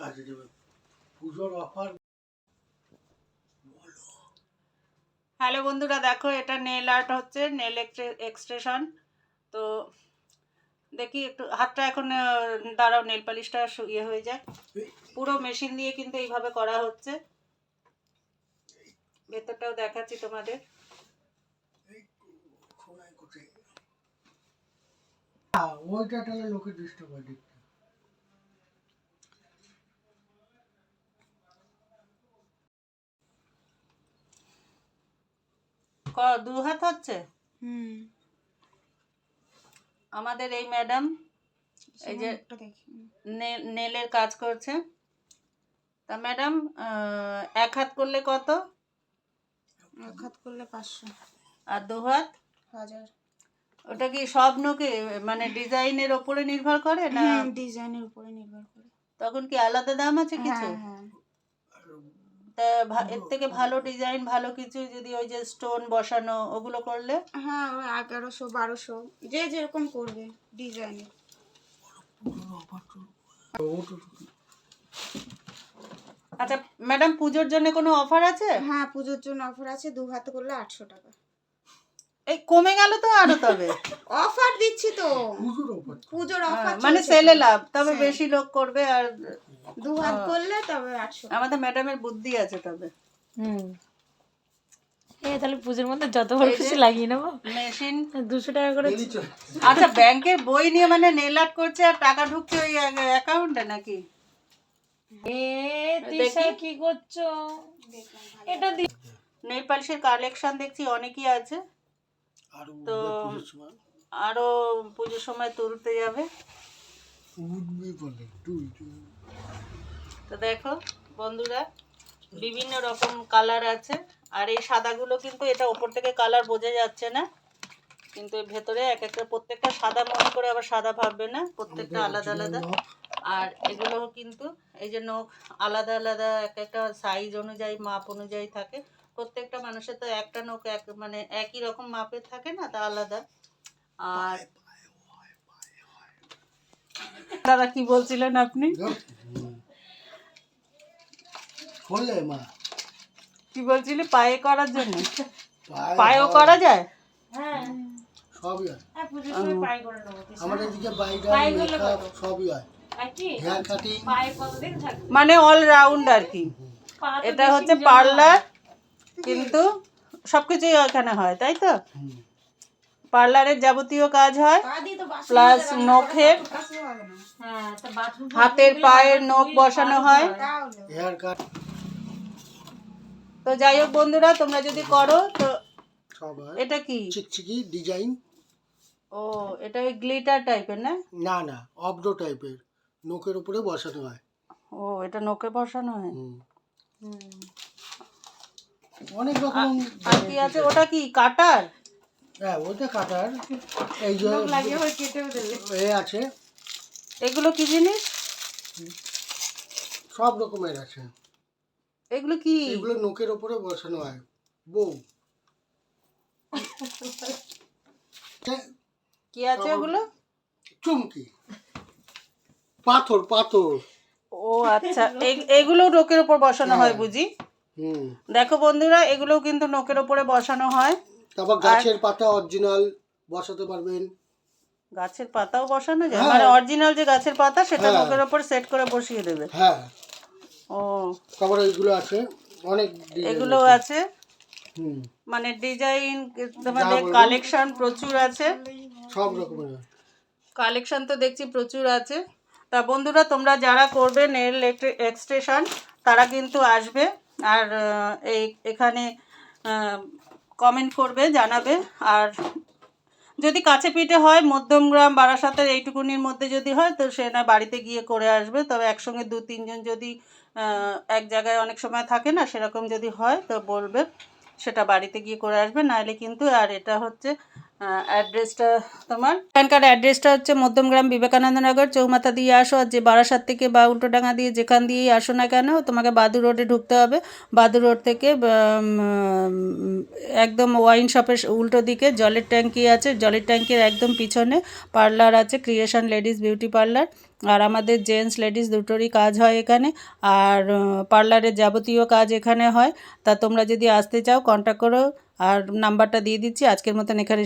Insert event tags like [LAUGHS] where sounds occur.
কাজে দেবে। পুজোর অফার হ্যালো বন্ধুরা দেখো এটা নেল আর্ট হচ্ছে নেল এক্সটেশন তো দেখি একটু হাতটা এখন দাঁড়াও নেল পালিশটা ইয়ে হয়ে যায়। পুরো মেশিন দিয়ে কিন্তু এইভাবে করা হচ্ছে। ভেতরটাও দেখাচ্ছি তোমাদের। হ্যাঁ, ওইটা তাহলে লোকে ডিস্টার্ব হয় ক- দু হাত হচ্ছে? হুম। আমাদের এই ম্যাডাম এই যে নেলের কাজ করছে। তা ম্যাডাম এক হাত করলে কত? এক হাত করলে পাঁচশো। আর দু হাত হাজার। ওটা কি সব নোকে মানে ডিজাইনের ওপরে নির্ভর করে না ডিজাইনের উপরে নির্ভর করে। তখন কি আলাদা দাম আছে কিছু? হ্যাঁ হ্যাঁ। তা এর থেকে ভালো ডিজাইন ভালো কিছু যদি ওই যে স্টোন বসানো ওগুলো করলে? হ্যাঁ ওই এগারোশো বারোশো যে যেরকম করবে তো আচ্ছা ম্যাডাম পুজোর জন্য কোনো অফার আছে? হ্যাঁ পুজোর জন্য অফার আছে দু হাতে করলে আটশো টাকা। এই কমে গেল তো আরও তবে। [LAUGHS] অফার দিচ্ছি তো। পুজোর অফার পুজোর হ্যাঁ, অফার মানে সেলে লাভ তবে। বেশি লোক করবে আর দু হাত করলে তবে আটশো। আমাদের ম্যাডামের বুদ্ধি আছে তবে। হুম। এ তাহলে পুজোর মধ্যে যতবার খুশি লাগিয়ে নেব। মেশিন। দুশো টাকা করে আচ্ছা ব্যাংকের বই নিয়ে মানে নেল আর্ট করছে আর টাকা ঢুকছে ওই অ্যাকাউন্টে নাকি? এ তিশা কি করছ? এটা দি নেল পালিশের কালেকশন দেখছি অনেকই আছে। আর তো আরও পুজোর সময় তুলতে যাবে। উঠবি বলে তুই তুই তো দেখো বন্ধুরা বিভিন্ন রকম কালার আছে। আর এই সাদাগুলো কিন্তু এটা ওপর থেকে কালার বোঝা যাচ্ছে না। কিন্তু ভেতরে এক একটা প্রত্যেকটা সাদা মনে করে আবার সাদা ভাববে না প্রত্যেকটা আলাদা আলাদা। আর এগুলো কিন্তু এই যে নখ আলাদা আলাদা এক একটা সাইজ অনুযায়ী মাপ অনুযায়ী থাকে। প্রত্যেকটা মানুষের তো একটা নখ এক মানে একই রকম মাপের থাকে না তা আলাদা। আর দাদা কি বলছিলেন আপনি? খোলে মা? কি বলছিলি? পায়ে করার জন্য? পায়েও করা যায়? সবই হয়। হ্যাঁ আমাদের করলে মেকআপ সবই হয়। আর কি? Hair cutting. পায়ে কতদিন থাকবে? মানে অলরাউন্ড আর কি। এটা হচ্ছে পার্লার কিন্তু সবকিছুই ওখানে হয় তাই তো? পার্লারের যাবতীয় কাজ হয় প্লাস নখের হ্যাঁ হাতের পায়ের নখ বসানো হয়। তাহলে হেয়ার কাট তো যাই হোক বন্ধুরা তোমরা যদি করো তো সব এটা কি? চিকচিকি ডিজাইন। ও এটা ওই গ্লিটার টাইপের না? না না অবডো টাইপের। নোকের উপরে বসানো হয়। ও এটা নখে বসানো হয়? অনেক রকম আর কি আছে? ওটা কি কাটার? হ্যাঁ ওইটা কাটার। এই যে লাগিয়ে ওই কেটেও দেবে। এ আছে। এগুলো কি জিনিস? সব রকমের আছে। এগুলো কি? এগুলো নোকের উপরে বসানো হয়। বউ। কি আছে ওগুলো? চুমকি। পাথর পাথর। ও আচ্ছা এগুলো নোকের উপর বসানো হয় বুঝি? হুম। দেখো বন্ধুরা এগুলোও কিন্তু নোকের উপরে বসানো হয়। তারপর গাছের পাতা অরিজিনাল বসাতে পারবেন। গাছের পাতাও বসানো যায়? হ্যাঁ। মানে অরিজিনাল যে গাছের পাতা সেটা হ্যাঁ। নোকের উপর সেট করে বসিয়ে দেবে। হ্যাঁ। ও। এইগুলো আছে অনেক এগুলো আছে। মানে ডিজাইন তোমাদের। কালেকশন প্রচুর আছে। সব রকমের কালেকশন তো দেখছি প্রচুর আছে। তা বন্ধুরা তোমরা যারা করবে নেল এক্সটেশন তারা কিন্তু আসবে আর এই এখানে কমেন্ট করবে জানাবে। আর যদি কাছে পিঠে হয়, মধ্যমগ্রাম, বারাসাতের এইটুকুনির মধ্যে যদি হয়, তো সে না বাড়িতে গিয়ে করে আসবে। তবে একসঙ্গে দু, তিনজন যদি এক জায়গায় অনেক সময় থাকে না, সেরকম যদি হয়, তো বলবে সেটা বাড়িতে গিয়ে করে আসবে। নাহলে কিন্তু, আর এটা হচ্ছে অ্যাড্রেসটা তোমার? এখানকার অ্যাড্রেসটা হচ্ছে মধ্যমগ্রাম বিবেকানন্দ নগর চৌমাথা দিয়ে আসো আর যে বারাসাত থেকে বা উল্টোডাঙ্গা দিয়ে যেখান দিয়েই আসো না কেন, তোমাকে বাদু রোডে ঢুকতে হবে। বাদু রোড থেকে একদম ওয়াইন শপের উল্টো দিকে জলের ট্যাঙ্কি আছে। জলের ট্যাঙ্কির একদম পিছনে পার্লার আছে ক্রিয়েশন লেডিস বিউটি পার্লার আর আমাদের জেন্টস লেডিস দুটোরই কাজ হয় এখানে। আর পার্লারের যাবতীয় কাজ এখানে হয়। তা তোমরা যদি আসতে চাও কন্ট্যাক্ট করো। আর নাম্বারটা দিয়ে দিচ্ছি। আজকের মতন এখানে